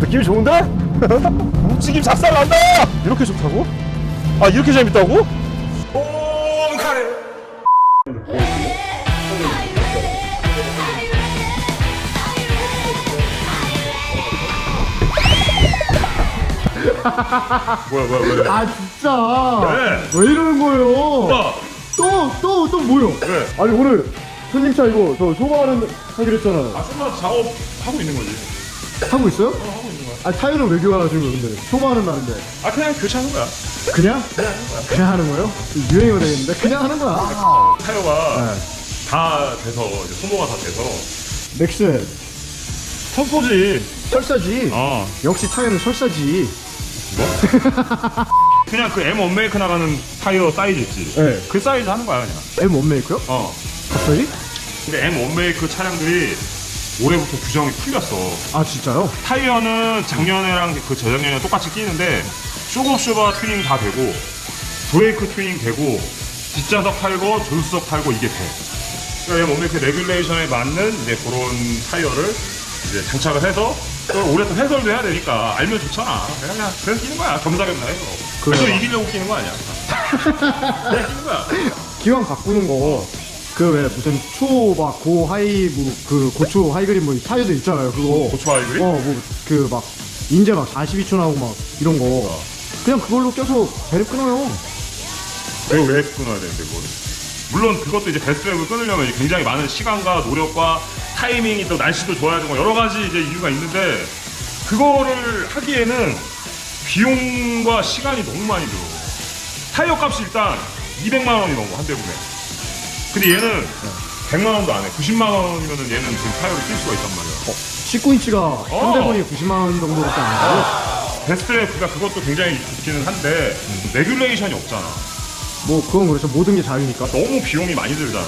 느낌이 좋은데? 움직임 작살 난다! 이렇게 좋다고? 아 이렇게 재밌다고? 뭐야 뭐야 뭐야 아 진짜 네. 왜 이러는 거예요? 오빠 또 또 또 뭐요? 왜? 아니 오늘 손님 차 이거 저 소개하는 하기로 했잖아요. 아 좀만 작업하고 있는 거지 하고 있어요? 하고 있는 거야. 아 타이어는 왜 교환하시는 거예요 근데? 소모하는 날인데. 아 그냥 교체하는 거야 그냥? 그냥 하는 거예요? 유행이 되겠는데 그냥 하는 거야. 타이어가 네. 다 돼서 이제 소모가 다 돼서 넥슨 선포지 설사지. 어 역시 타이어는 설사지. 그냥 그 M 원메이크 나가는 타이어 사이즈 있지 네. 그 사이즈 하는 거야 그냥 M 원메이크요? 어 갑자기? 근데 M 원메이크 차량들이 올해부터 규정이 풀렸어 아 진짜요? 타이어는 작년에랑 그 저작년이랑 똑같이 끼는데 쇼급쇼바 튜닝 다 되고 브레이크 튜닝 되고 뒷좌석 팔고 조수석 팔고 이게 돼. 그러니까 몸의 그 레귤레이션에 맞는 이제 그런 타이어를 이제 장착을 해서 또 올해 또 해설도 해야 되니까 알면 좋잖아. 그냥 그냥 그래서 끼는 거야. 겸사겸사 해서. 그래서. 이기려고 끼는 거 아니야. 그냥 끼는 거야. 기왕 바꾸는 거. 그 왜 무슨 초막 고 하이 뭐 그 고초 하이그린 뭐 타이어도 있잖아요 그거 고추 하이그린? 어뭐 그 막 인제 막 42초 나오고 막 이런 거 그냥 그걸로 껴서 배를 끊어요 왜, 왜 끊어야 되는데 그거를? 물론 그것도 이제 베스트랩을 끊으려면 이제 굉장히 많은 시간과 노력과 타이밍이 또 날씨도 좋아야 되고 여러 가지 이제 이유가 있는데 그거를 하기에는 비용과 시간이 너무 많이 들어. 타이어 값이 일단 200만 원이 넘어 한 대분에. 근데 얘는 100만 원도 안 해. 90만 원이면은 얘는 지금 타이어를 낄 수가 있단 말이야. 19인치가 상대분이 90만 원 정도밖에 안 하고 베스트랩 그가 그것도 굉장히 좋기는 한데 레귤레이션이 없잖아. 뭐 그건 그렇죠 모든 게 자유니까 너무 비용이 많이 들잖아.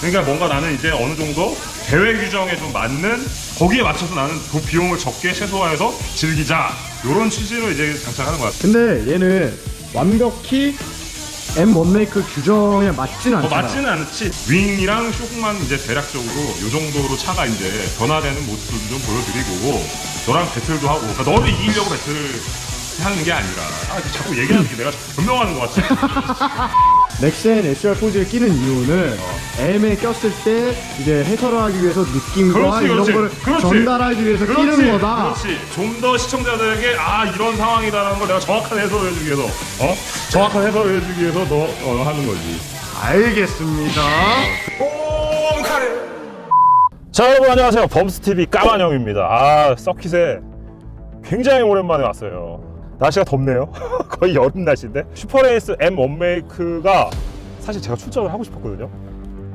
그러니까 뭔가 나는 이제 어느 정도 대회 규정에 좀 맞는 거기에 맞춰서 나는 그 비용을 적게 최소화해서 즐기자 이런 취지로 이제 장착하는 거야. 근데 얘는 완벽히 M 원메이크 규정에 맞진 뭐 않잖아 맞지는 않지. 윙이랑 쇼크만 이제 대략적으로 이 정도로 차가 이제 변화되는 모습을 좀 보여드리고 너랑 배틀도 하고 그러니까 너를 이기려고 배틀을 하는 게 아니라 아, 자꾸 얘기하는 게 내가 자꾸 변명하는 것 같아. 넥센 SR 포즈를 끼는 이유는 M에 꼈을 때 이제 해설을 하기 위해서 느낌과 그렇지, 이런 그렇지. 거를 그렇지. 전달하기 위해서 끼는 거다 그렇지. 좀 더 시청자들에게 아 이런 상황이다라는 걸 내가 정확한 해설을 해주기 위해서 어 정확한 해설을 해주기 위해서 너 어, 하는 거지. 알겠습니다 자 여러분 안녕하세요 범스TV 까만형입니다 아 서킷에 굉장히 오랜만에 왔어요 날씨가 덥네요 거의 여름 날씨인데 슈퍼레이스 M 원메이크가 사실 제가 출전을 하고 싶었거든요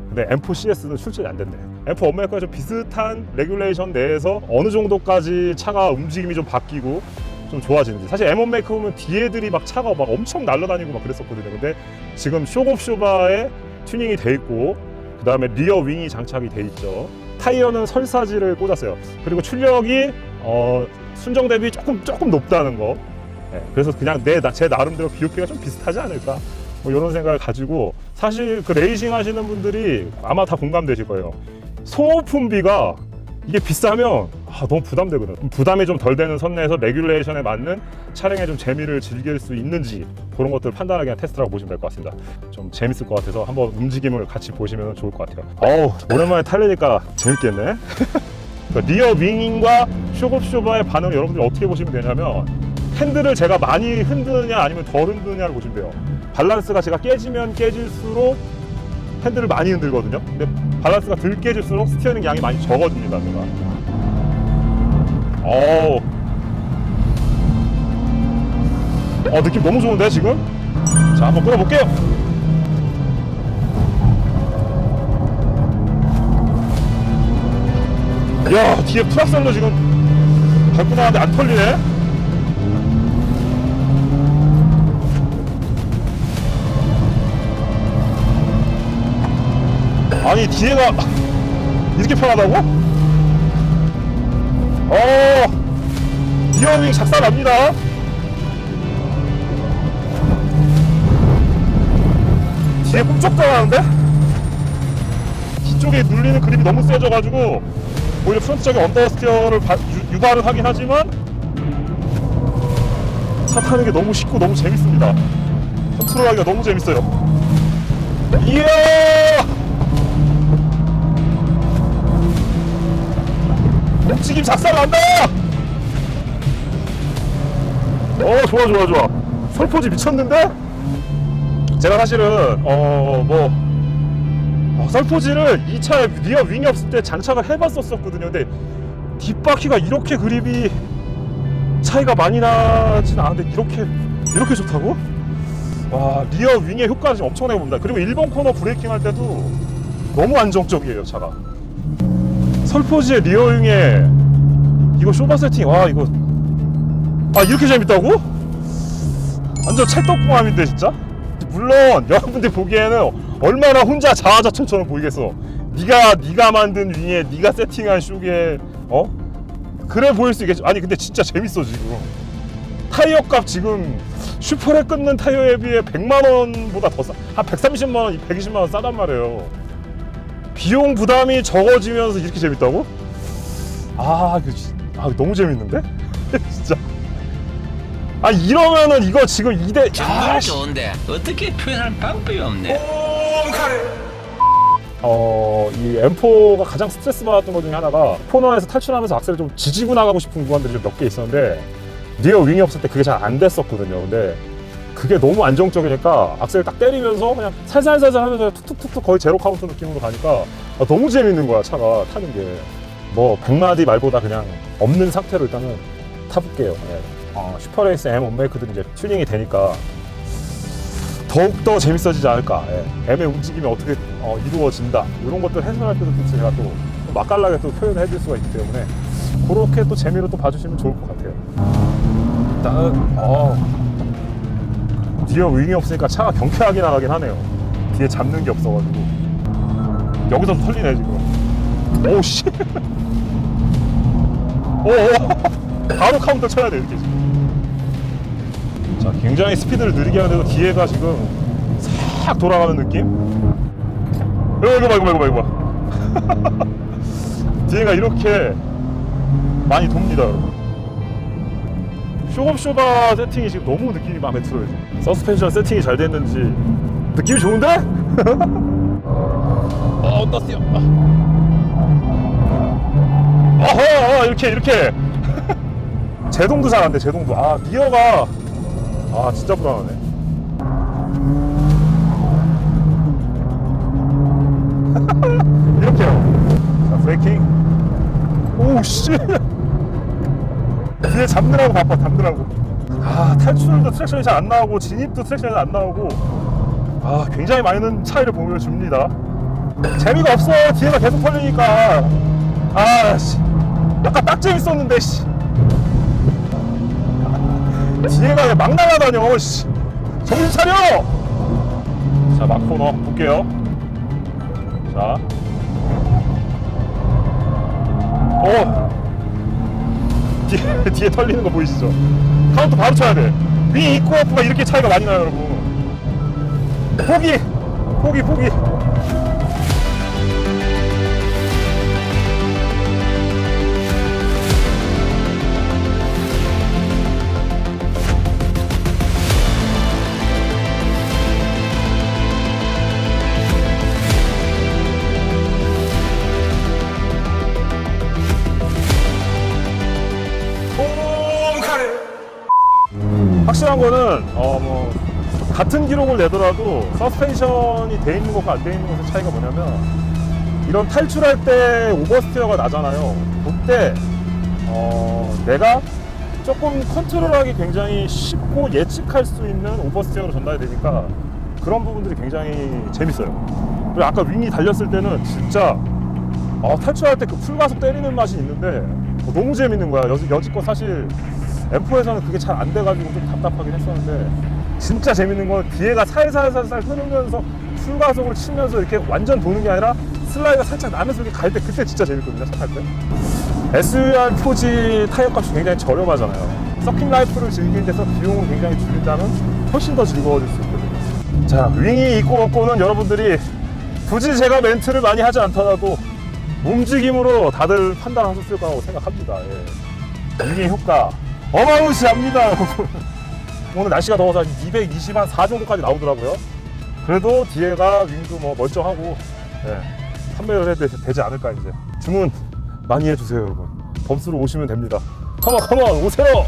근데 M4CS는 출전이 안 됐네 M4 원메이크가 좀 비슷한 레귤레이션 내에서 어느 정도까지 차가 움직임이 좀 바뀌고 좀 좋아지는지 사실 M 원메이크 보면 뒤에들이 막 차가 막 엄청 날아다니고 막 그랬었거든요 근데 지금 쇼급쇼바에 튜닝이 돼 있고 그 다음에 리어 윙이 장착이 돼 있죠. 타이어는 설사지를 꽂았어요. 그리고 출력이 어, 순정 대비 조금 조금 높다는 거. 네, 그래서 그냥 내제 나름대로 BOP가 좀 비슷하지 않을까. 뭐 이런 생각을 가지고 사실 그 레이싱 하시는 분들이 아마 다 공감되실 거예요. 소모품비가 이게 비싸면 아, 너무 부담되거든. 부담이 좀 덜 되는 선내에서 레귤레이션에 맞는 차량의 좀 재미를 즐길 수 있는지 그런 것들을 판단하기 위한 테스트라고 보시면 될 것 같습니다. 좀 재밌을 것 같아서 한번 움직임을 같이 보시면 좋을 것 같아요. 어우 오랜만에 타려니까 재밌겠네. 그러니까 리어 윙과 쇼급쇼바의 반응 여러분들이 어떻게 보시면 되냐면 핸들을 제가 많이 흔드느냐 아니면 덜 흔드느냐를 보시면 돼요. 밸런스가 제가 깨지면 깨질수록 핸들을 많이 흔들거든요. 근데 밸런스가 덜 깨질수록 스티어링 양이 많이 적어집니다. 제가. 어우. 어 느낌 너무 좋은데 지금? 자 한번 끌어볼게요. 야 뒤에 프락셀로 지금 밟고 나왔는데 안 털리네. 뒤에가 이렇게 편하다고? 어 리어윙 작살납니다 뒤에 꿈쩍거리는데 뒤쪽에 눌리는 그립이 너무 세져가지고 오히려 프론트 쪽에 언더스티어를 바- 유- 유발은 하긴 하지만 차 타는 게 너무 쉽고 너무 재밌습니다. 컨트롤하기가 너무 재밌어요. 이야! 움직임 작살 난다! 어 좋아 좋아 좋아 솔포지 미쳤는데? 제가 사실은 어뭐 어, 썰포지를 이 차에 리어 윙이 없을 때 장착을 해봤었었거든요. 근데 뒷바퀴가 이렇게 그립이 차이가 많이 나진 않은데 이렇게 이렇게 좋다고? 와 리어 윙의 효과가 엄청나게 봅니다. 그리고 1번 코너 브레이킹 할 때도 너무 안정적이에요 차가. 설포지의 리어 윙에 이거 쇼바 세팅 와 이거 아 이렇게 재밌다고? 완전 찰떡궁합인데 진짜? 물론 여러분들 보기에는 얼마나 혼자 자아자찬처럼 보이겠어. 네가 네가 만든 윙에 네가 세팅한 쇼게 어 그래 보일 수 있겠지. 아니 근데 진짜 재밌어 지금. 타이어 값 지금 슈퍼에 끊는 타이어에 비해 100만 원보다 더 싸. 한 130만 원, 120만 원 싸단 말이에요. 비용 부담이 적어지면서 이렇게 재밌다고? 아, 그 진- 아 너무 재밌는데? 진짜. 아 이러면은 이거 지금 2대 정말 좋은데 어떻게 표현할 방법이 없네. 어, 이 M4가 가장 스트레스 받았던 것 중에 하나가 코너에서 탈출하면서 악셀을 좀 지지고 나가고 싶은 구간들이 좀 몇 개 있었는데 리어 윙이 없을 때 그게 잘 안 됐었거든요. 근데 그게 너무 안정적이니까 악셀 딱 때리면서 그냥 살살살살 하면서 툭툭툭툭 거의 제로 카운트 느낌으로 가니까 아, 너무 재밌는 거야 차가 타는 게. 뭐 100마디 말보다 그냥 없는 상태로 일단은 타볼게요. 예. 어, 슈퍼레이스 M 원메이크들이 이제 튜닝이 되니까 더욱더 재밌어지지 않을까. 예. M의 움직임이 어떻게 어, 이루어진다. 이런 것들 해설할 때도 또 제가 또 맛깔나게 또 표현해 줄 수가 있기 때문에 그렇게 또 재미로 또 봐주시면 좋을 것 같아요. 일단은 어, 뒤에 윙이 없으니까 차가 경쾌하게 나가긴 하네요. 뒤에 잡는 게 없어가지고 여기서 털리네 지금. 오우 씨. 오, 오. 바로 카운터 쳐야 돼 이렇게 지금. 자, 굉장히 스피드를 느리게 하는데도 뒤에가 지금 싹 돌아가는 느낌? 이거 봐, 이거 봐, 이거 봐, 이거 봐. 뒤에가 이렇게 많이 돕니다, 여러분. 쇼업쇼바 세팅이 지금 너무 느낌이 마음에 들어요. 서스펜션 세팅이 잘 됐는지 느낌이 좋은데? 어, 떴어요. 어허, 어, 이렇게, 이렇게. 제동도 잘 안 돼, 제동도. 아, 리어가 아 진짜 불안하네 이렇게요 자 브레이킹 오씨 뒤에 잡느라고 바빠 잡느라고. 아 탈출도 트랙션이 잘 안 나오고 진입도 트랙션이 잘 안 나오고. 아 굉장히 많은 차이를 보여 줍니다. 재미가 없어 뒤에가 계속 털리니까. 아씨. 아까 딱 재밌었는데 씨. 뒤에가 왜막 날아다녀 씨. 정신 차려! 자 막코너 볼게요. 자. 오! 뒤에, 뒤에 털리는 거 보이시죠? 카운트 바로 쳐야 돼. 위 있고 오프가 이렇게 차이가 많이 나요, 여러분. 포기! 포기, 포기. 거는 어뭐 같은 기록을 내더라도 서스펜션이 돼 있는 것과 안 돼 있는 것의 차이가 뭐냐면 이런 탈출할 때 오버스티어가 나잖아요. 그때 어 내가 조금 컨트롤하기 굉장히 쉽고 예측할 수 있는 오버스티어로 전달이 되니까 그런 부분들이 굉장히 재밌어요. 그리고 아까 윙이 달렸을 때는 진짜 어, 탈출할 때 그 풀가속 때리는 맛이 있는데 어, 너무 재밌는 거야. 여, 여지껏 사실 M4에서는 그게 잘 안 돼가지고 좀 답답하긴 했었는데 진짜 재밌는 건 뒤에가 살살살살 흐르면서 풀가속을 치면서 이렇게 완전 도는 게 아니라 슬라이드가 살짝 나면서 이렇게 갈 때 그때 진짜 재밌거든요. 차탈 때. SUR 포지 타이어 값이 굉장히 저렴하잖아요. 서킹 라이프를 즐기는 데서 비용을 굉장히 줄인다면 훨씬 더 즐거워질 수 있거든요. 자, 윙이 있고 없고는 여러분들이 굳이 제가 멘트를 많이 하지 않더라도 움직임으로 다들 판단하셨을 거라고 생각합니다. 예. 이게 효과 어마무시합니다. 오늘 날씨가 더워서 한 220, 한 4 정도까지 나오더라고요. 그래도 뒤에가 윙도 뭐 멀쩡하고 예, 판매를 해도 되- 되지 않을까 이제. 주문 많이 해주세요 여러분. 범스로 오시면 됩니다. 컴온 컴온 오세요